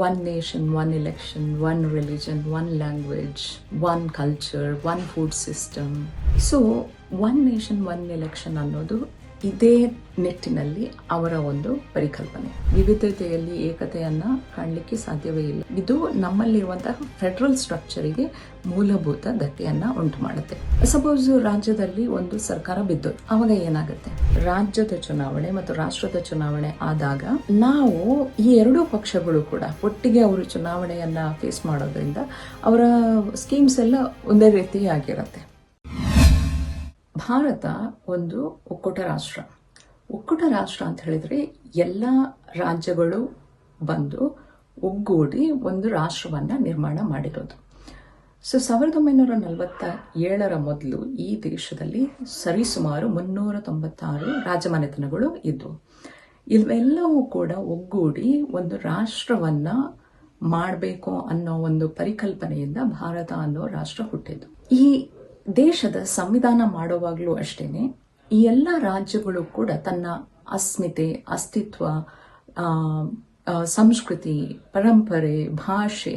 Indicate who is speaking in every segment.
Speaker 1: one nation, one election, one religion, one language, one culture, one food system. So one nation one election ಅನ್ನೋದು ಇದೇ ನಿಟ್ಟಿನಲ್ಲಿ ಅವರ ಒಂದು ಪರಿಕಲ್ಪನೆ. ವಿವಿಧತೆಯಲ್ಲಿ ಏಕತೆಯನ್ನ ಕಾಣಲಿಕ್ಕೆ ಸಾಧ್ಯವೇ ಇಲ್ಲ. ಇದು ನಮ್ಮಲ್ಲಿರುವಂತಹ ಫೆಡರಲ್ ಸ್ಟ್ರಕ್ಚರಿಗೆ ಮೂಲಭೂತ ಧಕ್ಕೆಯನ್ನ ಉಂಟು ಮಾಡುತ್ತೆ ಸಪೋಸ್ ರಾಜ್ಯದಲ್ಲಿ ಒಂದು ಸರ್ಕಾರ ಬಿದ್ದು, ಅವಾಗ ಏನಾಗುತ್ತೆ? ರಾಜ್ಯದ ಚುನಾವಣೆ ಮತ್ತು ರಾಷ್ಟ್ರದ ಚುನಾವಣೆ ಆದಾಗ ನಾವು ಈ ಎರಡೂ ಪಕ್ಷಗಳು ಕೂಡ ಒಟ್ಟಿಗೆ ಅವರು ಚುನಾವಣೆಯನ್ನ ಫೇಸ್ ಮಾಡೋದ್ರಿಂದ ಅವರ ಸ್ಕೀಮ್ಸ್ ಎಲ್ಲ ಒಂದೇ ರೀತಿಯಾಗಿರುತ್ತೆ. ಭಾರತ ಒಂದು ಒಕ್ಕೂಟ ರಾಷ್ಟ್ರ. ಒಕ್ಕೂಟ ರಾಷ್ಟ್ರ ಅಂತ ಹೇಳಿದ್ರೆ ಎಲ್ಲ ರಾಜ್ಯಗಳು ಬಂದು ಒಗ್ಗೂಡಿ ಒಂದು ರಾಷ್ಟ್ರವನ್ನ ನಿರ್ಮಾಣ ಮಾಡಿರೋದು. ಸೊ, ಸಾವಿರದ ಒಂಬೈನೂರ ನಲವತ್ತ ಏಳರ ಮೊದಲು ಈ ದೇಶದಲ್ಲಿ ಸರಿಸುಮಾರು ಮುನ್ನೂರ ತೊಂಬತ್ತಾರು ರಾಜಮನೆತನಗಳು ಇದ್ವು. ಇವೆಲ್ಲವೂ ಕೂಡ ಒಗ್ಗೂಡಿ ಒಂದು ರಾಷ್ಟ್ರವನ್ನ ಮಾಡಬೇಕು ಅನ್ನೋ ಒಂದು ಪರಿಕಲ್ಪನೆಯಿಂದ ಭಾರತ ಅನ್ನೋ ರಾಷ್ಟ್ರ ಹುಟ್ಟಿದ್ದು. ಈ ದೇಶದ ಸಂವಿಧಾನ ಮಾಡುವಾಗಲೂ ಅಷ್ಟೇನೆ, ಈ ಎಲ್ಲ ರಾಜ್ಯಗಳು ಕೂಡ ತನ್ನ ಅಸ್ಮಿತೆ, ಅಸ್ತಿತ್ವ ಸಂಸ್ಕೃತಿ, ಪರಂಪರೆ, ಭಾಷೆ,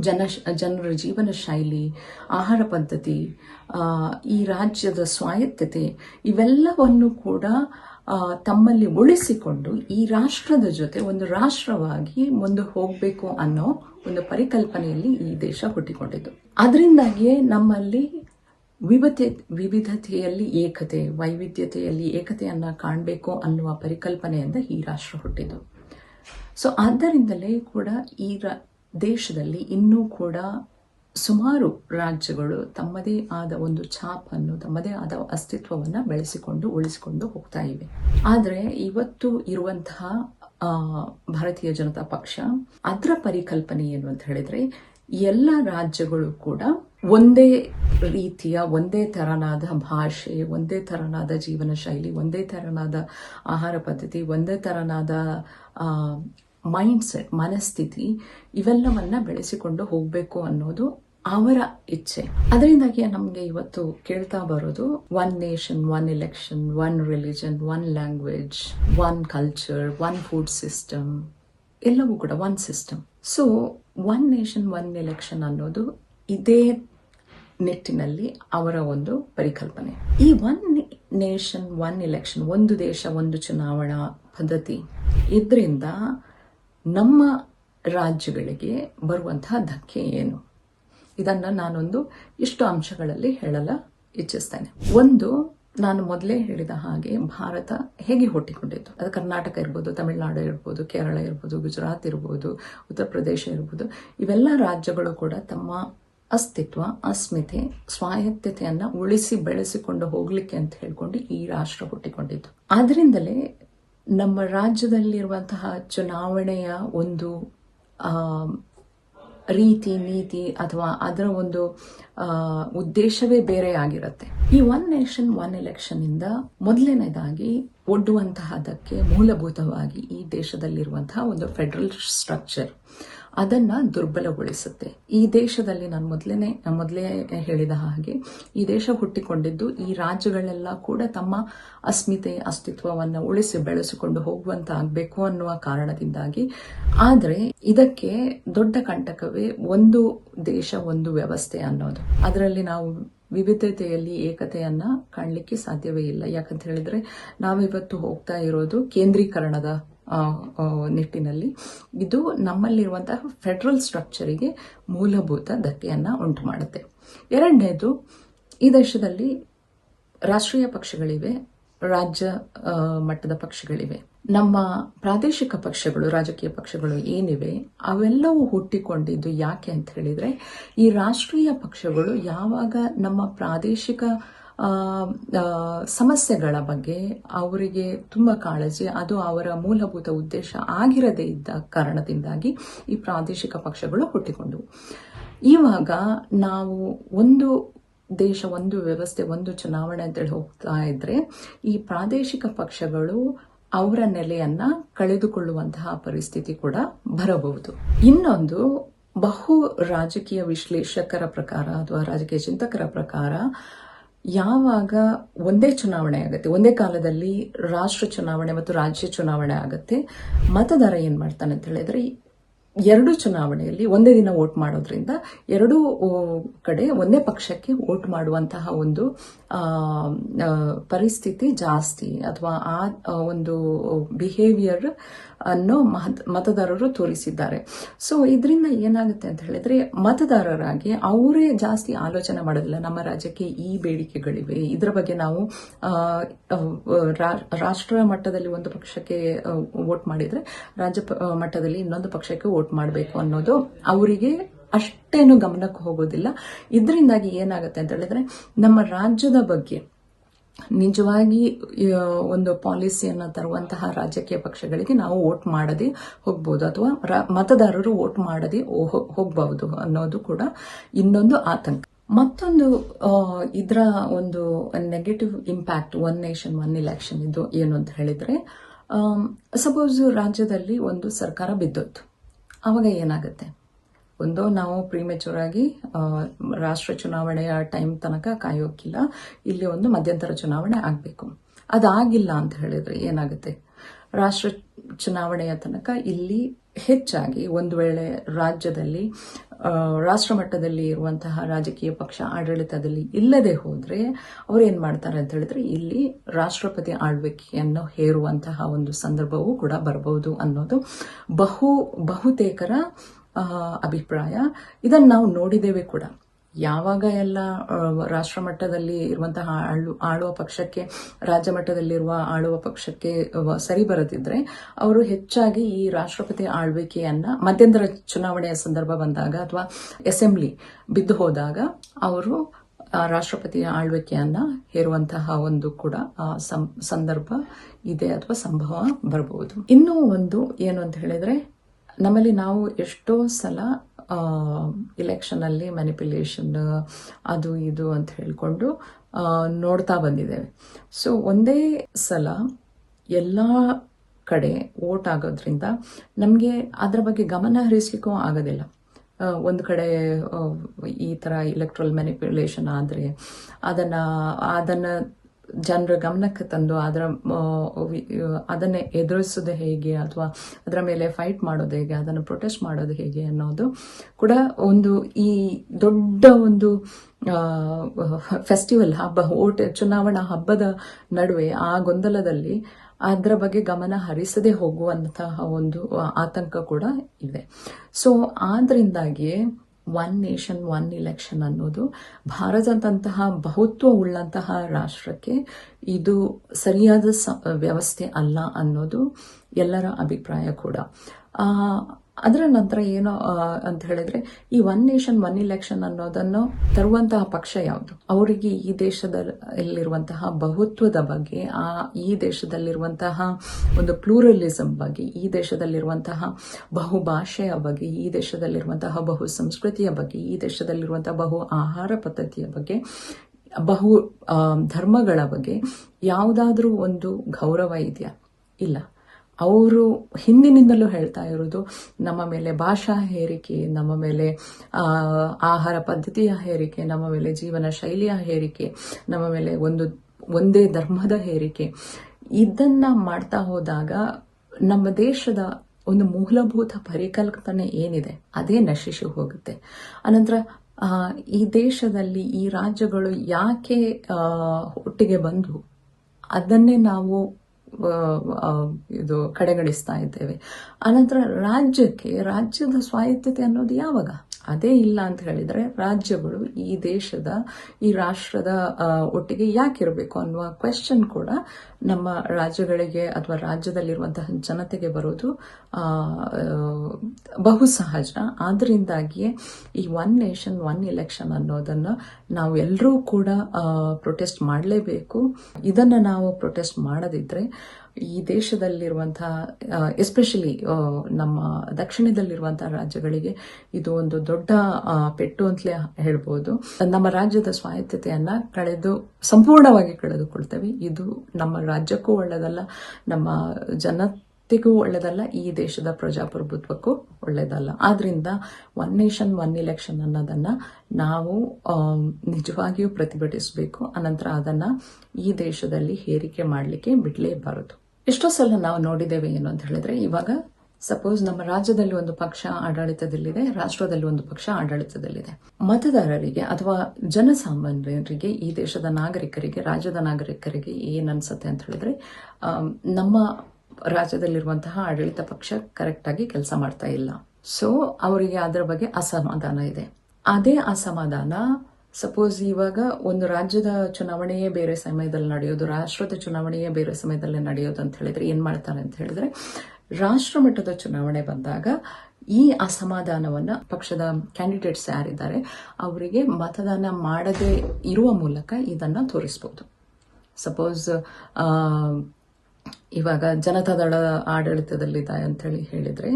Speaker 1: ಜನ, ಜನರ ಜೀವನ ಶೈಲಿ, ಆಹಾರ ಪದ್ಧತಿ ಈ ರಾಜ್ಯದ ಸ್ವಾಯತ್ತತೆ, ಇವೆಲ್ಲವನ್ನು ಕೂಡ ತಮ್ಮಲ್ಲಿ ಉಳಿಸಿಕೊಂಡು ಈ ರಾಷ್ಟ್ರದ ಜೊತೆ ಒಂದು ರಾಷ್ಟ್ರವಾಗಿ ಮುಂದೆ ಹೋಗಬೇಕು ಅನ್ನೋ ಒಂದು ಪರಿಕಲ್ಪನೆಯಲ್ಲಿ ಈ ದೇಶ ಹುಟ್ಟಿಕೊಂಡಿತು ಅದರಿಂದಾಗಿಯೇ ನಮ್ಮಲ್ಲಿ ವಿವಿಧ, ವಿವಿಧತೆಯಲ್ಲಿ ಏಕತೆ, ವೈವಿಧ್ಯತೆಯಲ್ಲಿ ಏಕತೆಯನ್ನು ಕಾಣಬೇಕು ಅನ್ನುವ ಪರಿಕಲ್ಪನೆಯಿಂದ ಈ ರಾಷ್ಟ್ರ ಹುಟ್ಟಿತು ಸೊ ಆದ್ದರಿಂದಲೇ ಕೂಡ ಈ ದೇಶದಲ್ಲಿ ಇನ್ನೂ ಕೂಡ ಸುಮಾರು ರಾಜ್ಯಗಳು ತಮ್ಮದೇ ಆದ ಒಂದು ಛಾಪನ್ನು ತಮ್ಮದೇ ಆದ ಅಸ್ತಿತ್ವವನ್ನು ಬೆಳೆಸಿಕೊಂಡು, ಉಳಿಸಿಕೊಂಡು ಹೋಗ್ತಾ ಇವೆ. ಆದರೆ ಇವತ್ತು ಇರುವಂತಹ ಭಾರತೀಯ ಜನತಾ ಪಕ್ಷ ಅದರ ಪರಿಕಲ್ಪನೆ ಏನು ಅಂತ ಹೇಳಿದ್ರೆ, ಎಲ್ಲ ರಾಜ್ಯಗಳು ಕೂಡ ಒಂದೇ ರೀತಿಯ, ಒಂದೇ ತರನಾದ ಭಾಷೆ, ಒಂದೇ ತರನಾದ ಜೀವನ ಶೈಲಿ, ಒಂದೇ ತರನಾದ ಆಹಾರ ಪದ್ಧತಿ, ಒಂದೇ ತರನಾದ ಮೈಂಡ್ ಸೆಟ್ ಮನಸ್ಥಿತಿ, ಇವೆಲ್ಲವನ್ನ ಬೆಳೆಸಿಕೊಂಡು ಹೋಗಬೇಕು ಅನ್ನೋದು ಅವರ ಇಚ್ಛೆ. ಅದರಿಂದಾಗಿ ನಮಗೆ ಇವತ್ತು ಕೇಳ್ತಾ ಬರೋದು one nation one election one religion one language one culture one food system ಎಲ್ಲವೂ ಕೂಡ one system so one nation one election ಅನ್ನೋದು ಇದೇ ನಿಟ್ಟಿನಲ್ಲಿ ಅವರ ಒಂದು ಪರಿಕಲ್ಪನೆ. ಈ ಒನ್ ನೇಷನ್ ಒನ್ ಎಲೆಕ್ಷನ್ ಒಂದು ದೇಶ, ಒಂದು ಚುನಾವಣಾ ಪದ್ಧತಿ ಇದರಿಂದ ನಮ್ಮ ರಾಜ್ಯಗಳಿಗೆ ಬರುವಂತಹ ಧಕ್ಕೆ ಏನು? ಇದನ್ನ ನಾನೊಂದು ಇಷ್ಟು ಅಂಶಗಳಲ್ಲಿ ಹೇಳಲು ಇಚ್ಛಿಸ್ತೇನೆ. ಒಂದು, ನಾನು ಮೊದಲೇ ಹೇಳಿದ ಹಾಗೆ ಭಾರತ ಹೇಗೆ ಹುಟ್ಟಿಕೊಂಡಿತ್ತು? ಅದು ಕರ್ನಾಟಕ ಇರ್ಬೋದು, ತಮಿಳುನಾಡು ಇರ್ಬೋದು, ಕೇರಳ ಇರ್ಬೋದು, ಗುಜರಾತ್ ಇರ್ಬೋದು, ಉತ್ತರ ಪ್ರದೇಶ ಇರ್ಬೋದು, ಇವೆಲ್ಲ ರಾಜ್ಯಗಳು ಕೂಡ ತಮ್ಮ ಅಸ್ತಿತ್ವ, ಅಸ್ಮಿತೆ, ಸ್ವಾಯತ್ತತೆಯನ್ನು ಉಳಿಸಿ ಬೆಳೆಸಿಕೊಂಡು ಹೋಗ್ಲಿಕ್ಕೆ ಅಂತ ಹೇಳ್ಕೊಂಡು ಈ ರಾಷ್ಟ್ರ ಹುಟ್ಟಿಕೊಂಡಿತ್ತು. ಆದ್ರಿಂದಲೇ ನಮ್ಮ ರಾಜ್ಯದಲ್ಲಿರುವಂತಹ ಚುನಾವಣೆಯ ಒಂದು ರೀತಿ, ನೀತಿ ಅಥವಾ ಅದರ ಒಂದು ಉದ್ದೇಶವೇ ಬೇರೆ ಆಗಿರುತ್ತೆ. ಈ ಒನ್ ನೇಷನ್, ಒನ್ ಎಲೆಕ್ಷನ್ ಇಂದ ಮೊದಲನೇದಾಗಿ ಒಡ್ಡುವಂತಹದಕ್ಕೆ ಮೂಲಭೂತವಾಗಿ ಈ ದೇಶದಲ್ಲಿರುವಂತಹ ಒಂದು ಫೆಡರಲ್ ಸ್ಟ್ರಕ್ಚರ್. ಅದನ್ನ ದುರ್ಬಲಗೊಳಿಸುತ್ತೆ. ಈ ದೇಶದಲ್ಲಿ ನಾನು ಮೊದಲನೇ ಮೊದಲೇ ಹೇಳಿದ ಹಾಗೆ, ಈ ದೇಶ ಹುಟ್ಟಿಕೊಂಡಿದ್ದು ಈ ರಾಜ್ಯಗಳೆಲ್ಲ ಕೂಡ ತಮ್ಮ ಅಸ್ಮಿತೆ, ಅಸ್ತಿತ್ವವನ್ನು ಉಳಿಸಿ ಬೆಳೆಸಿಕೊಂಡು ಹೋಗುವಂತ ಆಗ್ಬೇಕು ಅನ್ನುವ ಕಾರಣದಿಂದಾಗಿ. ಆದ್ರೆ ಇದಕ್ಕೆ ದೊಡ್ಡ ಕಂಟಕವೇ ಒಂದು ದೇಶ, ಒಂದು ವ್ಯವಸ್ಥೆ ಅನ್ನೋದು. ಅದರಲ್ಲಿ ನಾವು ವಿವಿಧತೆಯಲ್ಲಿ ಏಕತೆಯನ್ನ ಕಾಣಲಿಕ್ಕೆ ಸಾಧ್ಯವೇ ಇಲ್ಲ. ಯಾಕಂತ ಹೇಳಿದ್ರೆ ನಾವಿವತ್ತು ಹೋಗ್ತಾ ಇರೋದು ಕೇಂದ್ರೀಕರಣದ ನಿಟ್ಟಿನಲ್ಲಿ. ಇದು ನಮ್ಮಲ್ಲಿರುವಂತಹ ಫೆಡರಲ್ ಸ್ಟ್ರಕ್ಚರಿಗೆ ಮೂಲಭೂತ ಧಕ್ಕೆಯನ್ನು ಉಂಟು ಮಾಡುತ್ತೆ ಎರಡನೇದು, ಈ ದೇಶದಲ್ಲಿ ರಾಷ್ಟ್ರೀಯ ಪಕ್ಷಗಳಿವೆ, ರಾಜ್ಯ ಮಟ್ಟದ ಪಕ್ಷಗಳಿವೆ. ನಮ್ಮ ಪ್ರಾದೇಶಿಕ ಪಕ್ಷಗಳು, ರಾಜಕೀಯ ಪಕ್ಷಗಳು ಏನಿವೆ, ಅವೆಲ್ಲವೂ ಹುಟ್ಟಿಕೊಂಡಿದ್ದು ಯಾಕೆ ಅಂತ ಹೇಳಿದ್ರೆ, ಈ ರಾಷ್ಟ್ರೀಯ ಪಕ್ಷಗಳು ಯಾವಾಗ ನಮ್ಮ ಪ್ರಾದೇಶಿಕ ಸಮಸ್ಯೆಗಳ ಬಗ್ಗೆ ಅವರಿಗೆ ತುಂಬ ಕಾಳಜಿ, ಅದು ಅವರ ಮೂಲಭೂತ ಉದ್ದೇಶ ಆಗಿರದೇ ಇದ್ದ ಕಾರಣದಿಂದಾಗಿ ಈ ಪ್ರಾದೇಶಿಕ ಪಕ್ಷಗಳು ಹುಟ್ಟಿಕೊಂಡವು. ಇವಾಗ ನಾವು ಒಂದು ದೇಶ, ಒಂದು ವ್ಯವಸ್ಥೆ, ಒಂದು ಚುನಾವಣೆ ಅಂತೇಳಿ ಹೋಗ್ತಾ ಇದ್ರೆ ಈ ಪ್ರಾದೇಶಿಕ ಪಕ್ಷಗಳು ಅವರ ನೆಲೆಯನ್ನ ಕಳೆದುಕೊಳ್ಳುವಂತಹ ಪರಿಸ್ಥಿತಿ ಕೂಡ ಬರಬಹುದು. ಇನ್ನೊಂದು, ಬಹು ರಾಜಕೀಯ ವಿಶ್ಲೇಷಕರ ಪ್ರಕಾರ ಅಥವಾ ರಾಜಕೀಯ ಚಿಂತಕರ ಪ್ರಕಾರ ಯಾವಾಗ ಒಂದೇ ಚುನಾವಣೆ ಆಗುತ್ತೆ, ಒಂದೇ ಕಾಲದಲ್ಲಿ ರಾಷ್ಟ್ರ ಚುನಾವಣೆ ಮತ್ತು ರಾಜ್ಯ ಚುನಾವಣೆ ಆಗುತ್ತೆ, ಮತದಾರ ಏನ್ ಮಾಡ್ತಾನೆ ಅಂತ ಹೇಳಿದ್ರೆ ಎರಡು ಚುನಾವಣೆಯಲ್ಲಿ ಒಂದೇ ದಿನ ವೋಟ್ ಮಾಡೋದ್ರಿಂದ ಎರಡೂ ಕಡೆ ಒಂದೇ ಪಕ್ಷಕ್ಕೆ ವೋಟ್ ಮಾಡುವಂತಹ ಒಂದು ಪರಿಸ್ಥಿತಿ ಜಾಸ್ತಿ. ಅಥವಾ ಆ ಒಂದು ಬಿಹೇವಿಯರ್ ಅನ್ನು ಮತದಾರರು ತೋರಿಸಿದ್ದಾರೆ. ಸೊ ಇದರಿಂದ ಏನಾಗುತ್ತೆ ಅಂತ ಹೇಳಿದ್ರೆ, ಮತದಾರರಾಗಿ ಅವರೇ ಜಾಸ್ತಿ ಆಲೋಚನೆ ಮಾಡೋದಿಲ್ಲ. ನಮ್ಮ ರಾಜ್ಯಕ್ಕೆ ಈ ಬೇಡಿಕೆಗಳಿವೆ. ಇದರ ಬಗ್ಗೆ ನಾವು ರಾಷ್ಟ್ರ ಮಟ್ಟದಲ್ಲಿ ಒಂದು ಪಕ್ಷಕ್ಕೆ ವೋಟ್ ಮಾಡಿದ್ರೆ, ರಾಜ್ಯ ಮಟ್ಟದಲ್ಲಿ ಇನ್ನೊಂದು ಪಕ್ಷಕ್ಕೆ ವೋಟ್ ಮಾಡಬೇಕು ಅನ್ನೋದು ಅವರಿಗೆ ಅಷ್ಟೇನು ಗಮನಕ್ಕೆ ಹೋಗೋದಿಲ್ಲ. ಇದರಿಂದಾಗಿ ಏನಾಗುತ್ತೆ ಅಂತ ಹೇಳಿದ್ರೆ, ನಮ್ಮ ರಾಜ್ಯದ ಬಗ್ಗೆ ನಿಜವಾಗಿ ಒಂದು ಪಾಲಿಸಿಯನ್ನು ತರುವಂತಹ ರಾಜಕೀಯ ಪಕ್ಷಗಳಿಗೆ ನಾವು ವೋಟ್ ಮಾಡದೆ ಹೋಗ್ಬೋದು ಅಥವಾ ಮತದಾರರು ವೋಟ್ ಮಾಡದೆ ಹೋಗಬಹುದು ಅನ್ನೋದು ಕೂಡ ಇನ್ನೊಂದು ಆತಂಕ. ಮತ್ತೊಂದು ಇದರ ಒಂದು negative impact one nation one election ಇದು ಏನು ಅಂತ ಹೇಳಿದ್ರೆ ಸಪೋಸ್ ರಾಜ್ಯದಲ್ಲಿ ಒಂದು ಸರ್ಕಾರ ಬಿದ್ದೋಯ್ತು. ಅವಾಗ ಏನಾಗುತ್ತೆ? ಒಂದು, ನಾವು ಪ್ರೀಮೆಚೂರ್ ಆಗಿ ರಾಷ್ಟ್ರ ಚುನಾವಣೆಯ ಟೈಮ್ ತನಕ ಕಾಯೋಕ್ಕಿಲ್ಲ ಇಲ್ಲಿ ಒಂದು ಮಧ್ಯಂತರ ಚುನಾವಣೆ ಆಗಬೇಕು. ಅದಾಗಿಲ್ಲ ಅಂತ ಹೇಳಿದ್ರೆ ಏನಾಗುತ್ತೆ? ರಾಷ್ಟ್ರ ಚುನಾವಣೆಯ ತನಕ ಇಲ್ಲಿ ಹೆಚ್ಚಾಗಿ ಒಂದು ವೇಳೆ ರಾಜ್ಯದಲ್ಲಿ ರಾಷ್ಟ್ರ ಮಟ್ಟದಲ್ಲಿ ಇರುವಂತಹ ರಾಜಕೀಯ ಪಕ್ಷ ಆಡಳಿತದಲ್ಲಿ ಇಲ್ಲದೆ ಹೋದ್ರೆ ಅವರು ಏನ್ ಮಾಡ್ತಾರೆ ಅಂತ ಹೇಳಿದ್ರೆ ಇಲ್ಲಿ ರಾಷ್ಟ್ರಪತಿ ಆಳ್ವಿಕೆಯನ್ನು ಹೇರುವಂತಹ ಒಂದು ಸಂದರ್ಭವೂ ಕೂಡ ಬರಬಹುದು ಅನ್ನೋದು ಬಹು, ಬಹುತೇಕರ ಅಭಿಪ್ರಾಯ. ಇದನ್ನು ನಾವು ನೋಡಿದ್ದೇವೆ ಕೂಡ. ಯಾವಾಗ ಎಲ್ಲ ರಾಷ್ಟ್ರ ಮಟ್ಟದಲ್ಲಿ ಇರುವಂತಹ ಆಳು, ಆಳುವ ಪಕ್ಷಕ್ಕೆ ರಾಜ್ಯ ಮಟ್ಟದಲ್ಲಿರುವ ಆಳುವ ಪಕ್ಷಕ್ಕೆ ಸರಿ ಬರದಿದ್ರೆ ಅವರು ಹೆಚ್ಚಾಗಿ ಈ ರಾಷ್ಟ್ರಪತಿ ಆಳ್ವಿಕೆಯನ್ನ ಮಧ್ಯಂತರ ಚುನಾವಣೆಯ ಸಂದರ್ಭ ಬಂದಾಗ ಅಥವಾ ಅಸೆಂಬ್ಲಿ ಬಿದ್ದು ಹೋದಾಗ ಅವರು ರಾಷ್ಟ್ರಪತಿಯ ಆಳ್ವಿಕೆಯನ್ನ ಹೇರುವಂತಹ ಒಂದು ಕೂಡ ಸಂದರ್ಭ ಇದೆ ಅಥವಾ ಸಂಭವ ಬರಬಹುದು. ಇನ್ನೂ ಒಂದು ಏನು ಅಂತ ಹೇಳಿದ್ರೆ, ನಮ್ಮಲ್ಲಿ ನಾವು ಎಷ್ಟೋ ಸಲ ಇಲೆಕ್ಷನ್ ಅಲ್ಲಿ ಮ್ಯಾನಿಪ್ಯುಲೇಷನ್ ಅದು ಇದು ಅಂತ ಹೇಳಿಕೊಂಡು ನೋಡ್ತಾ ಬಂದಿದ್ದೇವೆ. ಸೊ ಒಂದೇ ಸಲ ಎಲ್ಲ ಕಡೆ ವೋಟ್ ಆಗೋದ್ರಿಂದ ನಮಗೆ ಅದರ ಬಗ್ಗೆ ಗಮನ ಹರಿಸ್ಲಿಕ್ಕೂ ಆಗೋದಿಲ್ಲ. ಒಂದು ಕಡೆ ಈ ಥರ ಇಲೆಕ್ಟ್ರಲ್ ಮ್ಯಾನಿಪ್ಯುಲೇಷನ್ ಆದರೆ ಅದನ್ನು, ಅದನ್ನ ಜನರ ಗಮನಕ್ಕೆ ತಂದು ಅದರ ಅದನ್ನೇ ಎದುರಿಸೋದು ಹೇಗೆ ಅಥವಾ ಅದರ ಮೇಲೆ ಫೈಟ್ ಮಾಡೋದು ಹೇಗೆ, ಅದನ್ನು ಪ್ರೊಟೆಸ್ಟ್ ಮಾಡೋದು ಹೇಗೆ ಅನ್ನೋದು ಕೂಡ ಒಂದು ಈ ದೊಡ್ಡ ಒಂದು ಫೆಸ್ಟಿವಲ್ ಹಬ್ಬ, ಓಟ್, ಚುನಾವಣಾ ಹಬ್ಬದ ನಡುವೆ ಆ ಗೊಂದಲದಲ್ಲಿ ಅದರ ಬಗ್ಗೆ ಗಮನ ಹರಿಸದೆ ಹೋಗುವಂತಹ ಒಂದು ಆತಂಕ ಕೂಡ ಇದೆ. ಸೊ ಆದ್ರಿಂದಾಗಿಯೇ ಒನ್ ನೇಷನ್ ಒನ್ ಇಲೆಕ್ಷನ್ ಅನ್ನೋದು ಭಾರತದಂತಹ ಬಹುತ್ವ ಉಳ್ಳಂತಹ ರಾಷ್ಟ್ರಕ್ಕೆ ಇದು ಸರಿಯಾದ ವ್ಯವಸ್ಥೆ ಅಲ್ಲ ಅನ್ನೋದು ಎಲ್ಲರ ಅಭಿಪ್ರಾಯ ಕೂಡ. ಅದರ ನಂತರ ಏನು ಅಂತ ಹೇಳಿದ್ರೆ, ಈ ಒನ್ ನೇಷನ್ ಒನ್ ಇಲೆಕ್ಷನ್ ಅನ್ನೋದನ್ನು ತರುವಂತಹ ಪಕ್ಷ ಯಾವುದು? ಅವರಿಗೆ ಈ ದೇಶದಲ್ಲಿರುವಂತಹ ಬಹುತ್ವದ ಬಗ್ಗೆ, ಆ, ಈ ದೇಶದಲ್ಲಿರುವಂತಹ ಒಂದು ಪ್ಲೂರಲಿಸಂ ಬಗ್ಗೆ, ಈ ದೇಶದಲ್ಲಿರುವಂತಹ ಬಹುಭಾಷೆಯ ಬಗ್ಗೆ, ಈ ದೇಶದಲ್ಲಿರುವಂತಹ ಬಹು ಸಂಸ್ಕೃತಿಯ ಬಗ್ಗೆ, ಈ ದೇಶದಲ್ಲಿರುವಂತಹ ಬಹು ಆಹಾರ ಪದ್ಧತಿಯ ಬಗ್ಗೆ, ಬಹು ಧರ್ಮಗಳ ಬಗ್ಗೆ ಯಾವುದಾದ್ರೂ ಒಂದು ಗೌರವ ಇದೆಯಾ? ಇಲ್ಲ. ಅವರು ಹಿಂದಿನಿಂದಲೂ ಹೇಳ್ತಾ ಇರೋದು, ನಮ್ಮ ಮೇಲೆ ಭಾಷಾ ಹೇರಿಕೆ, ನಮ್ಮ ಮೇಲೆ ಆಹಾರ ಪದ್ಧತಿಯ ಹೇರಿಕೆ, ನಮ್ಮ ಮೇಲೆ ಜೀವನ ಶೈಲಿಯ ಹೇರಿಕೆ, ನಮ್ಮ ಮೇಲೆ ಒಂದು, ಒಂದೇ ಧರ್ಮದ ಹೇರಿಕೆ. ಇದನ್ನ ಮಾಡ್ತಾ ಹೋದಾಗ ನಮ್ಮ ದೇಶದ ಒಂದು ಮೂಲಭೂತ ಪರಿಕಲ್ಪನೆ ಏನಿದೆ, ಅದೇ ನಶಿಸಿ ಹೋಗುತ್ತೆ. ಅನಂತರ ಈ ದೇಶದಲ್ಲಿ ಈ ರಾಜ್ಯಗಳು ಯಾಕೆ ಒಟ್ಟಿಗೆ ಬಂದು ಅದನ್ನೇ ನಾವು ಇದು ಕಡೆಗಣಿಸ್ತಾ ಇದ್ದೇವೆ. ಅನಂತರ ರಾಜ್ಯಕ್ಕೆ ರಾಜ್ಯದ ಸ್ವಾಯತ್ತತೆ ಅನ್ನೋದು ಯಾವಾಗ? ಅದೇ ಇಲ್ಲ ಅಂತ ಹೇಳಿದ್ರೆ ರಾಜ್ಯಗಳು ಈ ದೇಶದ, ಈ ರಾಷ್ಟ್ರದ ಒಟ್ಟಿಗೆ ಯಾಕಿರಬೇಕು ಅನ್ನುವ ಕ್ವೆಶನ್ ಕೂಡ ನಮ್ಮ ರಾಜ್ಯಗಳಿಗೆ ಅಥವಾ ರಾಜ್ಯದಲ್ಲಿರುವಂತಹ ಜನತೆಗೆ ಬರೋದು ಬಹು ಸಹಜ. ಆದ್ದರಿಂದಾಗಿಯೇ ಈ ಒನ್ ನೇಷನ್ ಒನ್ ಎಲೆಕ್ಷನ್ ಅನ್ನೋದನ್ನ ನಾವು ಎಲ್ಲರೂ ಕೂಡ ಪ್ರೊಟೆಸ್ಟ್ ಮಾಡಲೇಬೇಕು. ಇದನ್ನ ನಾವು ಪ್ರೊಟೆಸ್ಟ್ ಮಾಡದಿದ್ರೆ ಈ ದೇಶದಲ್ಲಿರುವಂತಹ ಎಸ್ಪೆಷಲಿ ನಮ್ಮ ದಕ್ಷಿಣದಲ್ಲಿರುವಂತಹ ರಾಜ್ಯಗಳಿಗೆ ಇದು ಒಂದು ದೊಡ್ಡ ಪೆಟ್ಟು ಅಂತಲೇ ಹೇಳ್ಬೋದು. ನಮ್ಮ ರಾಜ್ಯದ ಸ್ವಾಯತ್ತತೆಯನ್ನ ಕಳೆದು, ಸಂಪೂರ್ಣವಾಗಿ ಕಳೆದುಕೊಳ್ತೇವೆ. ಇದು ನಮ್ಮ ರಾಜ್ಯಕ್ಕೂ ಒಳ್ಳೆಯದಲ್ಲ, ನಮ್ಮ ಜನತೆಗೂ ಒಳ್ಳೆಯದಲ್ಲ, ಈ ದೇಶದ ಪ್ರಜಾಪ್ರಭುತ್ವಕ್ಕೂ ಒಳ್ಳೆಯದಲ್ಲ. ಆದ್ರಿಂದ ಒನ್ ನೇಷನ್ ಒನ್ ಇಲೆಕ್ಷನ್ ಅನ್ನೋದನ್ನ ನಾವು ನಿಜವಾಗಿಯೂ ಪ್ರತಿಭಟಿಸಬೇಕು. ಅನಂತರ ಅದನ್ನ ಈ ದೇಶದಲ್ಲಿ ಹೇರಿಕೆ ಮಾಡಲಿಕ್ಕೆ ಬಿಡಲೇಬಾರದು. ಎಷ್ಟೋ ಸಲ ನಾವು ನೋಡಿದ್ದೇವೆ ಏನು ಅಂತ ಹೇಳಿದ್ರೆ, ಇವಾಗ ಸಪೋಸ್ ನಮ್ಮ ರಾಜ್ಯದಲ್ಲಿ ಒಂದು ಪಕ್ಷ ಆಡಳಿತದಲ್ಲಿದೆ, ರಾಷ್ಟ್ರದಲ್ಲಿ ಒಂದು ಪಕ್ಷ ಆಡಳಿತದಲ್ಲಿದೆ. ಮತದಾರರಿಗೆ ಅಥವಾ ಜನಸಾಮಾನ್ಯರಿಗೆ, ಈ ದೇಶದ ನಾಗರಿಕರಿಗೆ, ರಾಜ್ಯದ ನಾಗರಿಕರಿಗೆ ಏನ್ ಅನ್ಸುತ್ತೆ ಅಂತ ಹೇಳಿದ್ರೆ ನಮ್ಮ ರಾಜ್ಯದಲ್ಲಿರುವಂತಹ ಆಡಳಿತ ಪಕ್ಷ ಕರೆಕ್ಟ್ ಆಗಿ ಕೆಲಸ ಮಾಡ್ತಾ ಇಲ್ಲ. ಸೊ ಅವರಿಗೆ ಅದರ ಬಗ್ಗೆ ಅಸಮಾಧಾನ ಇದೆ. ಅದೇ ಅಸಮಾಧಾನ ಸಪೋಸ್ ಇವಾಗ ಒಂದು ರಾಜ್ಯದ ಚುನಾವಣೆಯೇ ಬೇರೆ ಸಮಯದಲ್ಲಿ ನಡೆಯೋದು, ರಾಷ್ಟ್ರದ ಚುನಾವಣೆಯೇ ಬೇರೆ ಸಮಯದಲ್ಲಿ ನಡೆಯೋದು ಅಂತ ಹೇಳಿದ್ರೆ ಏನ್ ಮಾಡ್ತಾರೆ ಅಂತ ಹೇಳಿದ್ರೆ, ರಾಷ್ಟ್ರ ಮಟ್ಟದ ಚುನಾವಣೆ ಬಂದಾಗ ಈ ಅಸಮಾಧಾನವನ್ನ ಪಕ್ಷದ ಕ್ಯಾಂಡಿಡೇಟ್ಸ್ ಯಾರಿದ್ದಾರೆ, ಅವರಿಗೆ ಮತದಾನ ಮಾಡದೇ ಇರುವ ಮೂಲಕ ಇದನ್ನ ತೋರಿಸಬಹುದು ಸಪೋಸ್ ಇವಾಗ ಜನತಾದಳ ಆಡಳಿತದಲ್ಲಿದೆ ಅಂತ ಹೇಳಿ ಹೇಳಿದ್ರೆ,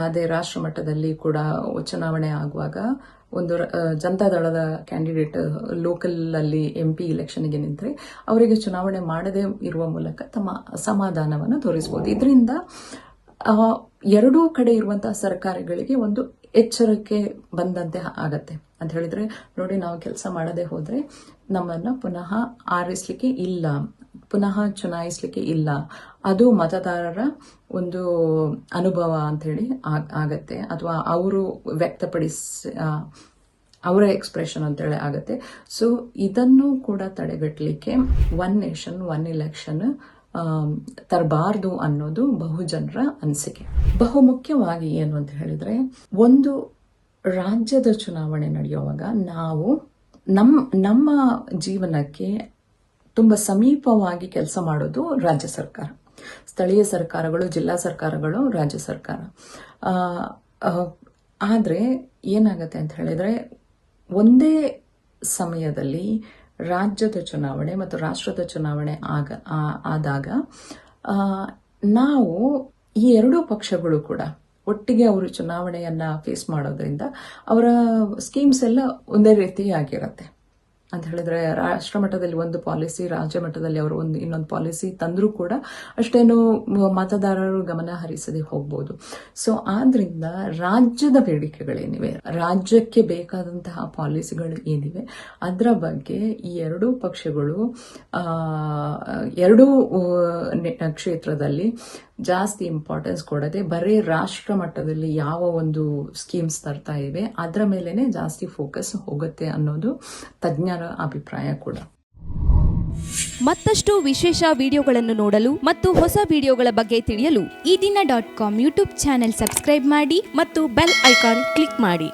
Speaker 1: ಅದೇ ರಾಷ್ಟ್ರ ಮಟ್ಟದಲ್ಲಿ ಕೂಡ ಚುನಾವಣೆ ಆಗುವಾಗ ಒಂದು ಜನತಾ ದಳದ ಕ್ಯಾಂಡಿಡೇಟ್ ಲೋಕಲ್ ಅಲ್ಲಿ ಎಂ ಪಿ ಇಲೆಕ್ಷನ್ಗೆ ನಿಂತರೆ, ಅವರಿಗೆ ಚುನಾವಣೆ ಮಾಡದೇ ಇರುವ ಮೂಲಕ ತಮ್ಮ ಅಸಮಾಧಾನವನ್ನು ತೋರಿಸಬಹುದು ಇದರಿಂದ ಎರಡೂ ಕಡೆ ಇರುವಂತಹ ಸರ್ಕಾರಗಳಿಗೆ ಒಂದು ಎಚ್ಚರಿಕೆ ಬಂದಂತೆ ಆಗತ್ತೆ. ಅಂತ ಹೇಳಿದ್ರೆ, ನೋಡಿ, ನಾವು ಕೆಲಸ ಮಾಡದೆ ಹೋದ್ರೆ ನಮ್ಮನ್ನ ಪುನಃ ಆರಿಸ್ಲಿಕ್ಕೆ ಇಲ್ಲ. ಪುನಃ ಚುನಾಯಿಸಲಿಕ್ಕೆ ಇಲ್ಲ. ಅದು ಮತದಾರರ ಒಂದು ಅನುಭವ ಅಂತ ಹೇಳಿ ಆಗತ್ತೆ. ಅಥವಾ ಅವರು ವ್ಯಕ್ತಪಡಿಸ ಅವರ ಎಕ್ಸ್ಪ್ರೆಷನ್ ಅಂತೇಳಿ ಆಗುತ್ತೆ. ಸೊ ಇದನ್ನು ಕೂಡ ತಡೆಗಟ್ಟಲಿಕ್ಕೆ ಒನ್ ನೇಷನ್ ಒನ್ ಇಲೆಕ್ಷನ್ ತರಬಾರ್ದು ಅನ್ನೋದು ಬಹುಜನರ ಅನಿಸಿಕೆ. ಬಹುಮುಖ್ಯವಾಗಿ ಏನು ಅಂತ ಹೇಳಿದ್ರೆ, ಒಂದು ರಾಜ್ಯದ ಚುನಾವಣೆ ನಡೆಯುವಾಗ ನಾವು ನಮ್ಮ ನಮ್ಮ ಜೀವನಕ್ಕೆ ತುಂಬ ಸಮೀಪವಾಗಿ ಕೆಲಸ ಮಾಡೋದು ರಾಜ್ಯ ಸರ್ಕಾರ. ಸ್ಥಳೀಯ ಸರ್ಕಾರಗಳು, ಜಿಲ್ಲಾ ಸರ್ಕಾರಗಳು, ರಾಜ್ಯ ಸರ್ಕಾರ. ಆದರೆ ಏನಾಗುತ್ತೆ ಅಂತ ಹೇಳಿದ್ರೆ ಒಂದೇ ಸಮಯದಲ್ಲಿ ರಾಜ್ಯದ ಚುನಾವಣೆ ಮತ್ತು ರಾಷ್ಟ್ರದ ಚುನಾವಣೆ ಆಗ ಆದಾಗ ನಾವು ಈ ಎರಡೂ ಪಕ್ಷಗಳು ಕೂಡ ಒಟ್ಟಿಗೆ ಅವರು ಚುನಾವಣೆಯನ್ನ ಫೇಸ್ ಮಾಡೋದ್ರಿಂದ ಅವರ ಸ್ಕೀಮ್ಸ್ ಎಲ್ಲ ಒಂದೇ ರೀತಿಯಾಗಿರತ್ತೆ. ಅಂತ ಹೇಳಿದ್ರೆ ರಾಷ್ಟ್ರ ಮಟ್ಟದಲ್ಲಿ ಒಂದು ಪಾಲಿಸಿ ರಾಜ್ಯ ಮಟ್ಟದಲ್ಲಿ ಅವರು ಒಂದು ಇನ್ನೊಂದು ಪಾಲಿಸಿ ತಂದರೂ ಕೂಡ ಅಷ್ಟೇನು ಮತದಾರರು ಗಮನ ಹರಿಸದೆ ಹೋಗ್ಬೋದು. ಸೊ ಆದ್ರಿಂದ ರಾಜ್ಯದ ಬೇಡಿಕೆಗಳೇನಿವೆ, ರಾಜ್ಯಕ್ಕೆ ಬೇಕಾದಂತಹ ಪಾಲಿಸಿಗಳು ಏನಿವೆ, ಅದರ ಬಗ್ಗೆ ಈ ಎರಡೂ ಪಕ್ಷಗಳು ಎರಡೂ ಕ್ಷೇತ್ರದಲ್ಲಿ ಜಾಸ್ತಿ ಇಂಪಾರ್ಟೆನ್ಸ್ ಕೊಡದೆ ಬರೀ ರಾಷ್ಟ್ರ ಮಟ್ಟದಲ್ಲಿ ಯಾವ ಒಂದು ಸ್ಕೀಮ್ಸ್ ತರ್ತಾ ಇವೆ, ಅದರ ಮೇಲೆನೆ ಜಾಸ್ತಿ ಫೋಕಸ್ ಹೋಗುತ್ತೆ ಅನ್ನೋದು ತಜ್ಞರ ಅಭಿಪ್ರಾಯ ಕೂಡ.
Speaker 2: ಮತ್ತಷ್ಟು ವಿಶೇಷ ವಿಡಿಯೋಗಳನ್ನು ನೋಡಲು ಮತ್ತು ಹೊಸ ವಿಡಿಯೋಗಳ ಬಗ್ಗೆ ತಿಳಿಯಲು
Speaker 3: Eedina dot com YouTube channel subscribe ಮಾಡಿ
Speaker 2: ಮತ್ತು ಬೆಲ್ ಐಕಾನ್ ಕ್ಲಿಕ್ ಮಾಡಿ.